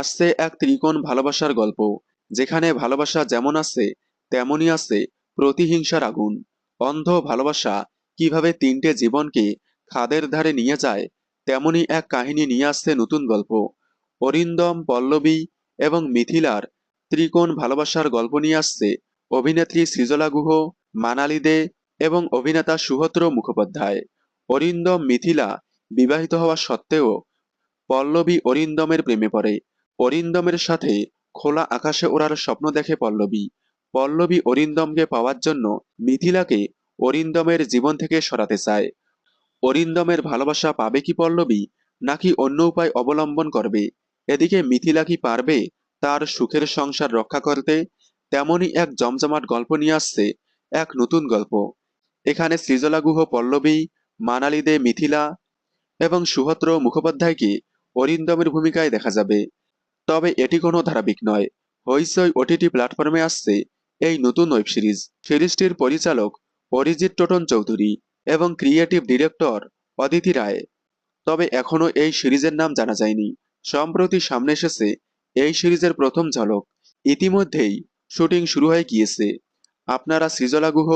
আসছে এক ত্রিকোণ ভালোবাসার গল্প, যেখানে ভালোবাসা যেমন আছে তেমনই আছে প্রতিহিংসার আগুন। অন্ধ ভালোবাসা কীভাবে তিনটে জীবনকে খাদের ধারে নিয়ে যায়, তেমনই এক কাহিনী নিয়ে আসছে নতুন গল্প। অরিন্দম, পল্লবী এবং মিথিলার ত্রিকোণ ভালোবাসার গল্প নিয়ে আসছে অভিনেত্রী সৃজলা গুহ, মানালি দে এবং অভিনেতা সুহদ্র মুখোপাধ্যায়। অরিন্দম, মিথিলা বিবাহিত হওয়া সত্ত্বেও পল্লবী অরিন্দমের প্রেমে পড়ে। অরিন্দমের সাথে খোলা আকাশে ওড়ার স্বপ্ন দেখে পল্লবী। পল্লবী অরিন্দমকে পাওয়ার জন্য মিথিলাকে অরিন্দমের জীবন থেকে সরাতে চায়। অরিন্দমের ভালোবাসা পাবে কি পল্লবী, নাকি অন্য উপায় অবলম্বন করবে? এদিকে মিথিলা কি পারবে তার সুখের সংসার রক্ষা করতে? তেমনই এক জমজমাট গল্প নিয়ে আসছে এক নতুন গল্প। এখানে সৃজলা গুহ পল্লবী মানালি দে মিথিলা এবং সুহদ্র মুখোপাধ্যায়কে অরিন্দমের ভূমিকায় দেখা যাবে। তবে এটি কোনো ধারাবাহিক নয়। হইচই ওটিটি প্ল্যাটফর্মে আসছে এই নতুন ওয়েব সিরিজ। সিরিজটির পরিচালক অরিজিৎ টোটন চৌধুরী এবং ক্রিয়েটিভ ডিরেক্টর অদিতি রায়। তবে এখনও এই সিরিজের নাম জানা যায়নি। সম্প্রতি সামনে এসেছে এই সিরিজের প্রথম ঝলক। ইতিমধ্যেই শুটিং শুরু হয়ে গিয়েছে। আপনারা সৃজলা গুহ,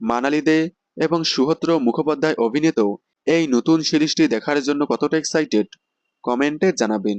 মানালি দে এবং সুহত্র মুখোপাধ্যায় অভিনীত এই নতুন সিরিজটি দেখার জন্য কতটা এক্সাইটেড কমেন্টে জানাবেন।